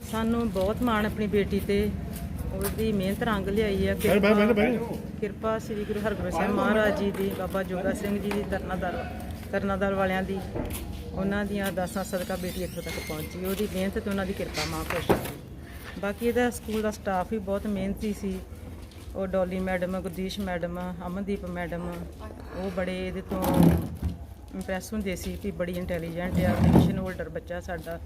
ਸਾਨੂੰ ਬਹੁਤ ਮਾਣ ਆਪਣੀ ਬੇਟੀ ਤੇ। ਉਹਦੀ ਮਿਹਨਤ ਰੰਗ ਲਿਆਈ ਆ। ਕਿਰਪਾ ਸ੍ਰੀ ਗੁਰੂ ਹਰਗੋਬਿੰਦ ਸਾਹਿਬ ਮਹਾਰਾਜ ਜੀ ਦੀ ਬਾਬਾ ਜੋਗਾ ਸਿੰਘ ਜੀ ਦੀ ਤਰਨਾਦਰ ਤਰਨਾਦਰ ਵਾਲਿਆਂ ਦੀ। ਉਹਨਾਂ ਦੀਆਂ ਅਰਦਾਸਾਂ ਸਦਕਾ ਬੇਟੀ ਇੱਥੋਂ ਤੱਕ ਪਹੁੰਚੀ। ਉਹਦੀ ਮਿਹਨਤ ਤੇ ਉਹਨਾਂ ਦੀ ਕਿਰਪਾ ਮਹਾਂਪੁਰਸ਼ ਦੀ। ਬਾਕੀ ਇਹਦਾ ਸਕੂਲ ਦਾ ਸਟਾਫ ਵੀ ਬਹੁਤ ਮਿਹਨਤੀ ਸੀ। ਉਹ Dolly madam Gurdish madam Amandeep madam ਉਹ ਬੜੇ ਇਹਦੇ ਤੋਂ ਇੰਪ੍ਰੈਸ ਹੁੰਦੇ ਸੀ ਕਿ ਬੜੀ ਇੰਟੈਲੀਜੈਂਟ ਆ ਪੋਜੀਸ਼ਨ ਹੋਲਡਰ ਬੱਚਾ ਸਾਡਾ।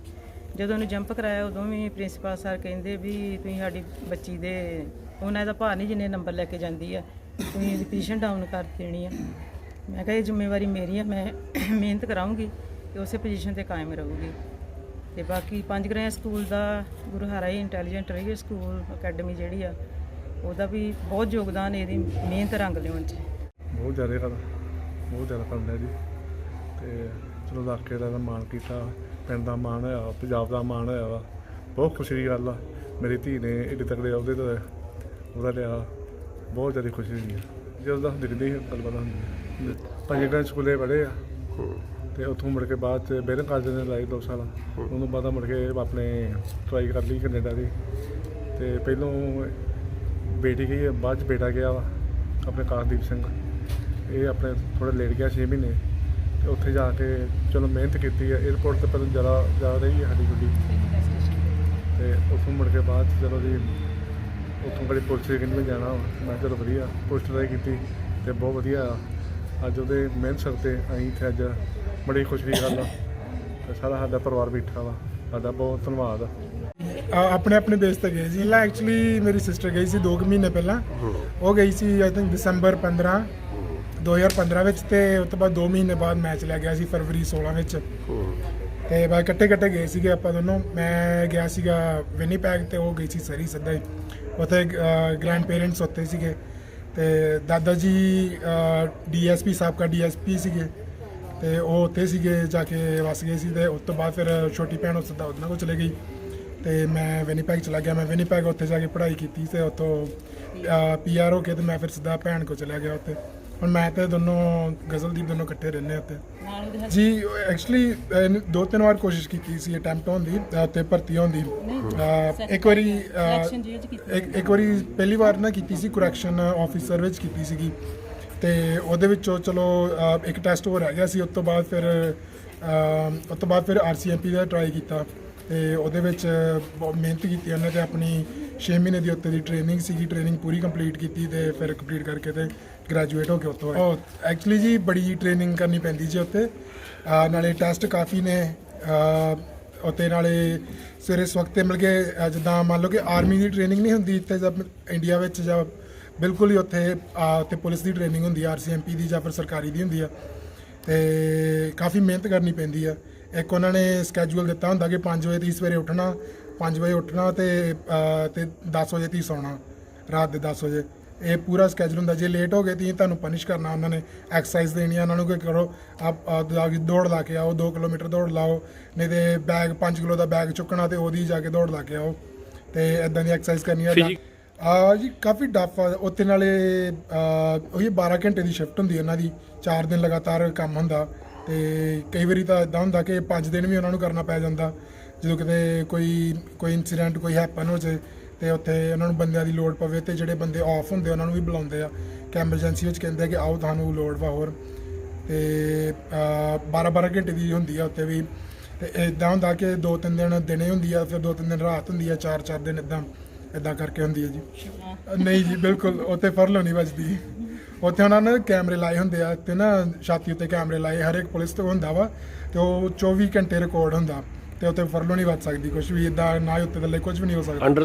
ਜਦੋਂ ਉਹਨੂੰ ਜੰਪ ਕਰਾਇਆ, ਉਦੋਂ ਵੀ ਪ੍ਰਿੰਸੀਪਲ ਸਰ ਕਹਿੰਦੇ ਵੀ ਤੁਸੀਂ ਸਾਡੀ ਬੱਚੀ ਦੇ, ਉਹਨਾਂ ਦਾ ਭਾਰ ਨਹੀਂ ਜਿੰਨੇ ਨੰਬਰ ਲੈ ਕੇ ਜਾਂਦੀ ਆ, ਤੁਸੀਂ ਇਹਦੀ ਪੋਜੀਸ਼ਨ ਡਾਊਨ ਕਰ ਦੇਣੀ ਆ। ਮੈਂ ਕਿਹਾ ਇਹ ਜ਼ਿੰਮੇਵਾਰੀ ਮੇਰੀ ਆ, ਮੈਂ ਮਿਹਨਤ ਕਰਾਉਂਗੀ ਤੇ ਉਸੇ ਪੋਜੀਸ਼ਨ ਤੇ ਕਾਇਮ ਰਹੂਗੀ। ਤੇ ਬਾਕੀ ਪੰਜ ਗ੍ਰਹਿ ਸਕੂਲ ਦਾ ਗੁਰੂ ਹਰਾਈ ਇੰਟੈਲੀਜੈਂਟ ਰਹੀ ਸਕੂਲ ਅਕੈਡਮੀ ਜਿਹੜੀ ਆ, ਉਹਦਾ ਵੀ ਬਹੁਤ ਯੋਗਦਾਨ ਇਹਦੀ ਮਿਹਨਤ ਰੰਗ ਲਿਆਉਣ 'ਚ। ਬਹੁਤ ਜ਼ਿਆਦਾ ਬਹੁਤ ਜ਼ਿਆਦਾ ਕਰਦਾ ਜੀ। ਤੇ ਚਲੋ ਇਲਾਕੇ ਦਾ ਮਾਣ ਕੀਤਾ, ਪਿੰਡ ਦਾ ਮਾਣ ਹੋਇਆ, ਪੰਜਾਬ ਦਾ ਮਾਣ ਹੋਇਆ ਵਾ। ਬਹੁਤ ਖੁਸ਼ੀ ਦੀ ਗੱਲ ਆ। ਮੇਰੀ ਧੀ ਨੇ ਏਡੇ ਤਕੜੇ ਅਹੁਦੇ ਤੇ ਉਹਦਾ ਲਿਆ। ਬਹੁਤ ਜ਼ਿਆਦਾ ਖੁਸ਼ੀ ਹੋਈ ਜਦੋਂ ਦਾ ਦਿਖਦੇ ਹੈ ਗੱਲਬਾਤ ਹੁੰਦੀ ਹੈ ਪੰਜ ਗ੍ਰਹਿ ਸਕੂਲੇ ਪੜ੍ਹੇ ਆ। ਤੇ ਉੱਥੋਂ ਮੁੜ ਕੇ ਬਾਅਦ ਚ ਬੇਰਨ ਕਾਲਜ ਨੇ ਲਾਈ ਦੋ ਸਾਲ। ਉਹਨੂੰ ਬਾਅਦ ਮੁੜ ਕੇ ਆਪਣੇ ਟਰਾਈ ਕਰ ਲਈ ਕੈਨੇਡਾ ਦੀ। ਤੇ ਪਹਿਲੋਂ ਬੇਟੀ ਗਈ ਬਾਅਦ ਚ ਬੇਟਾ ਗਿਆ ਵਾ, ਆਪਣੇ ਕਾਸ਼ਦੀਪ ਸਿੰਘ। ਇਹ ਆਪਣੇ ਥੋੜਾ ਲੇਟ ਗਿਆ 6 ਮਹੀਨੇ। ਤੇ ਉੱਥੇ ਜਾ ਕੇ ਚਲੋ ਮਿਹਨਤ ਕੀਤੀ ਹੈ 에어ਪੋਰਟ ਤੇ ਪਹਿਲਾਂ ਜ਼ਿਆਦਾ ਜ਼ਿਆਦਾ ਰਹੀ ਹੈ ਸਾਡੀ ਗੁੱਡੀ। ਤੇ ਉੱਥੋਂ ਮੁੜ ਕੇ ਬਾਅਦ 'ਚ ਚਲੋ ਜੀ ਉੱਥੋਂ ਬੜੀ ਪੁਲਿਸ ਦੇ ਕਹਿੰਦੇ ਮੈਂ ਜਾਣਾ ਵਾ। ਮੈਂ ਕਿਹਾ ਚਲੋ ਵਧੀਆ ਪੁਲਿਸ ਟਰਾਈ ਕੀਤੀ ਤੇ ਬਹੁਤ ਵਧੀਆ ਆ। ਅੱਜ ਉਹਦੇ ਮਿਹਨਤ ਸਰ ਤੇ ਅਸੀਂ ਇੱਥੇ ਅੱਜ ਬੜੀ ਖੁਸ਼ੀ ਦੀ ਗੱਲ ਆ। ਤੇ ਸਾਰਾ ਸਾਡਾ ਪਰਿਵਾਰ ਬੈਠਾ ਵਾ। ਸਾਡਾ ਬਹੁਤ ਧੰਨਵਾਦ ਆ। ਆਪਣੇ ਆਪਣੇ ਬੇਸ ਤੇ ਗਏ ਸੀ। ਲਾ ਐਕਚੁਅਲੀ ਮੇਰੀ ਸਿਸਟਰ ਗਈ ਸੀ 2 ਮਹੀਨੇ ਪਹਿਲਾਂ। ਉਹ ਗਈ ਸੀ ਆਈ ਥਿੰਕ ਦਸੰਬਰ 15 2015 ਵਿੱਚ ਤੇ ਉਸ ਤੋਂ ਬਾਅਦ 2 ਮਹੀਨੇ ਬਾਅਦ ਮੈਚ ਲੈ ਗਿਆ ਸੀ ਫਰਵਰੀ 16 ਵਿੱਚ। ਤੇ ਬਾਅਦ ਇਕੱਠੇ ਇਕੱਠੇ ਗਏ ਸੀਗੇ ਆਪਾਂ ਦੋਨੋਂ। ਮੈਂ ਗਿਆ ਸੀਗਾ ਵਿਨੀਪੈਗ ਤੇ ਉਹ ਗਈ ਸੀ ਸਰੀ ਹੀ ਉੱਥੇ ਗ੍ਰੈਂਡ ਪੇਰੈਂਟਸ ਉੱਥੇ ਸੀਗੇ। ਤੇ ਦਾਦਾ ਜੀ ਡੀਐਸਪੀ ਸਾਹਿਬ ਦਾ ਡੀਐਸਪੀ ਸੀਗੇ। ਤੇ ਉਹ ਉੱਥੇ ਸੀਗੇ ਜਾ ਕੇ ਵਸ ਗਏ ਸੀ ਤੇ ਉਸ ਤੋਂ ਬਾਅਦ ਫਿਰ ਛੋਟੀ ਭੈਣ ਉਸ ਦਾ ਉਹਨਾਂ ਕੋਲ ਚਲੇ ਗਈ। ਤੇ ਮੈਂ ਵਿਨੀਪੈਗ ਚਲਾ ਗਿਆ। ਮੈਂ ਵਿਨੀਪੈਗ ਉੱਥੇ ਜਾ ਕੇ ਪੜ੍ਹਾਈ ਕੀਤੀ ਤੇ ਉੱਥੋਂ ਪੀਆਰ ਹੋ ਕੇ ਤੇ ਮੈਂ ਫਿਰ ਸਿੱਧਾ ਭੈਣ ਕੋਲ ਚਲਾ ਗਿਆ ਉੱਥੇ। ਹੁਣ ਮੈਂ ਤੇ ਦੋਨੋਂ ਗਜ਼ਲਦੀਪ ਦੋਨੋਂ ਇਕੱਠੇ ਰਹਿੰਦੇ ਉਹਦੇ ਜੀ ਐਕਚੁਅਲੀ ਦੋ ਤਿੰਨ ਵਾਰ ਕੋਸ਼ਿਸ਼ ਕੀਤੀ ਸੀ ਅਟੈਂਪਟ ਹੋਣ ਦੀ ਅਹ, ਤੇ ਭਰਤੀ ਹੋਣ ਦੀ। ਅਹ, ਇੱਕ ਵਾਰੀ ਅਹ, ਇੱਕ ਇੱਕ ਵਾਰੀ ਪਹਿਲੀ ਵਾਰ ਨਾ ਕੀਤੀ ਸੀ ਕਰੈਕਸ਼ਨ ਆਫੀਸਰ ਵਿੱਚ ਕੀਤੀ ਸੀਗੀ। ਤੇ ਉਹਦੇ ਵਿੱਚੋਂ ਚਲੋ ਅਹ, ਇੱਕ ਟੈਸਟ ਹੋ ਰਹਿ ਗਿਆ ਸੀ ਉਸ ਤੋਂ ਬਾਅਦ ਫਿਰ ਅਹ, ਉਸ ਤੋਂ ਬਾਅਦ ਫਿਰ ਆਰਸੀਐਮਪੀ ਦਾ ਟਰਾਈ ਕੀਤਾ। ਤੇ ਉਹਦੇ ਵਿੱਚ ਬਹੁਤ ਮਿਹਨਤ ਕੀਤੀ ਉਹਨੇ ਤੇ ਆਪਣੀ 6 ਮਹੀਨੇ ਦੀ ਉੱਤੇ ਦੀ ਟ੍ਰੇਨਿੰਗ ਸੀਗੀ ਟ੍ਰੇਨਿੰਗ ਪੂਰੀ ਕੰਪਲੀਟ ਕੀਤੀ ਤੇ ਫਿਰ ਕੰਪਲੀਟ ਕਰਕੇ ਤੇ ਗ੍ਰੈਜੂਏਟ ਹੋ ਕੇ ਉੱਥੋਂ ਉਹ ਐਕਚੁਅਲੀ ਜੀ ਬੜੀ ਟ੍ਰੇਨਿੰਗ ਕਰਨੀ ਪੈਂਦੀ ਜੀ ਉੱਥੇ। ਨਾਲੇ ਟੈਸਟ ਕਾਫੀ ਨੇ। ਅਹ, ਨਾਲੇ ਸਵੇਰੇ ਸਵਖਤ ਤੇ ਮਿਲ ਕੇ ਜਿੱਦਾਂ ਮੰਨ ਲਓ ਕਿ ਆਰਮੀ ਦੀ ਟ੍ਰੇਨਿੰਗ ਨਹੀਂ ਹੁੰਦੀ ਇੱਥੇ ਜਦ ਇੰਡੀਆ ਵਿੱਚ ਜਾਂ ਬਿਲਕੁਲ ਹੀ ਉੱਥੇ ਅਹ, ਤੇ ਪੁਲਿਸ ਦੀ ਟ੍ਰੇਨਿੰਗ ਹੁੰਦੀ ਆ ਆਰਸੀਐਮਪੀ ਦੀ ਜਾਂ ਫਿਰ ਸਰਕਾਰੀ ਦੀ ਹੁੰਦੀ ਆ। ਤੇ ਕਾਫੀ ਮਿਹਨਤ ਕਰਨੀ ਪੈਂਦੀ ਆ। ਇੱਕ ਉਹਨਾਂ ਨੇ ਸਕੇਜੂਲ ਦਿੱਤਾ ਹੁੰਦਾ ਕਿ 5 ਵਜੇ ਤੀ ਸਵੇਰੇ ਉੱਠਣਾ 5 ਵਜੇ ਉੱਠਣਾ ਤੇ ਅਹ, ਤੇ 10 ਵਜੇ ਤੀ ਸੌਣਾ ਰਾਤ ਦੇ 10 ਵਜੇ। ਇਹ ਪੂਰਾ ਸਕੇਜੂਲ ਹੁੰਦਾ ਜੇ ਲੇਟ ਹੋ ਗਏ ਤੀ ਤੁਹਾਨੂੰ ਪਨਿਸ਼ ਕਰਨਾ ਉਹਨਾਂ ਨੇ ਐਕਸਰਸਾਈਜ਼ ਦੇਣੀ ਆ ਉਹਨਾਂ ਨੂੰ ਕਿ ਕਰੋ ਆਪ ਜਾ ਕੇ ਦੌੜ ਲਾ ਕੇ ਆਓ 2 ਕਿਲੋਮੀਟਰ ਦੌੜ ਲਾਓ ਨਹੀਂ ਤੇ ਬੈਗ 5 ਕਿਲੋ ਦਾ ਬੈਗ ਚੁੱਕਣਾ ਤੇ ਉਹਦੀ ਜਾ ਕੇ ਦੌੜ ਲਾ ਕੇ ਆਓ ਤੇ ਇਦਾਂ ਦੀ ਐਕਸਰਸਾਈਜ਼ ਕਰਨੀ ਆ। ਆ ਜੀ ਕਾਫੀ ਡਫ ਆ। ਉੱਤੇ ਨਾਲੇ ਆ, ਉਹੀ 12 ਘੰਟੇ ਦੀ ਸ਼ਿਫਟ ਹੁੰਦੀ ਉਹਨਾਂ ਦੀ 4 ਦਿਨ ਲਗਾਤਾਰ ਕੰਮ ਹੁੰਦਾ। ਤੇ ਕਈ ਵਾਰੀ ਤਾਂ ਇਦਾਂ ਹੁੰਦਾ ਕਿ 5 ਦਿਨ ਵੀ ਉਹਨਾਂ ਨੂੰ ਕਰਨਾ ਪੈ ਜਾਂਦਾ। ਜਦੋਂ ਕਿਤੇ ਕੋਈ ਕੋਈ ਇਨਸੀਡੈਂਟ ਕੋਈ ਹੈਪਨ ਹੋ ਜਾਏ ਤੇ ਉੱਥੇ ਉਹਨਾਂ ਨੂੰ ਬੰਦਿਆਂ ਦੀ ਲੋੜ ਪਵੇ ਤੇ ਜਿਹੜੇ ਬੰਦੇ ਆਫ ਹੁੰਦੇ ਉਹਨਾਂ ਨੂੰ ਵੀ ਬੁਲਾਉਂਦੇ ਆ ਕਿ ਐਮਰਜੈਂਸੀ ਵਿੱਚ ਕਹਿੰਦੇ ਆ ਕਿ ਆਓ ਤੁਹਾਨੂੰ ਲੋੜ ਵਾ ਹੋਰ। ਤੇ 12 12 ਘੰਟੇ ਦੀ ਹੁੰਦੀ ਆ ਉੱਤੇ ਵੀ। ਤੇ ਇਦਾਂ ਹੁੰਦਾ ਕਿ ਦੋ ਤਿੰਨ ਦਿਨ ਦਿਨੇ ਹੁੰਦੀ ਆ ਫਿਰ ਦੋ ਤਿੰਨ ਦਿਨ ਰਾਤ ਹੁੰਦੀ ਆ ਚਾਰ ਚਾਰ ਦਿਨ ਇਦਾਂ ਇਦਾਂ ਕਰਕੇ ਹੁੰਦੀ ਆ ਜੀ। ਨਹੀਂ ਜੀ ਬਿਲਕੁਲ ਉੱਥੇ ਫਰਲੋ ਨਹੀਂ ਵੱਜਦੀ। ਉੱਥੇ ਉਹਨਾਂ ਨੇ ਕੈਮਰੇ ਲਾਏ ਹੁੰਦੇ ਆ, ਤੇ ਨਾ ਛਾਤੀ ਉੱਤੇ ਕੈਮਰੇ ਲਾਏ ਹਰ ਇੱਕ ਪੁਲਿਸ ਤੋਂ ਹੁੰਦਾ ਵਾ, ਤੇ ਉਹ 24 ਘੰਟੇ ਰਿਕਾਰਡ ਹੁੰਦਾ, ਤੇ ਉੱਥੇ ਫਰਲੋ ਨਹੀਂ ਵੱਜ ਸਕਦੀ ਕੁਝ ਵੀ ਇਦਾਂ ਨਾ ਹੀ ਉੱਤੇ ਥੱਲੇ ਕੁਝ ਵੀ ਨਹੀਂ ਹੋ ਸਕਦਾ। ਅੰਡਰ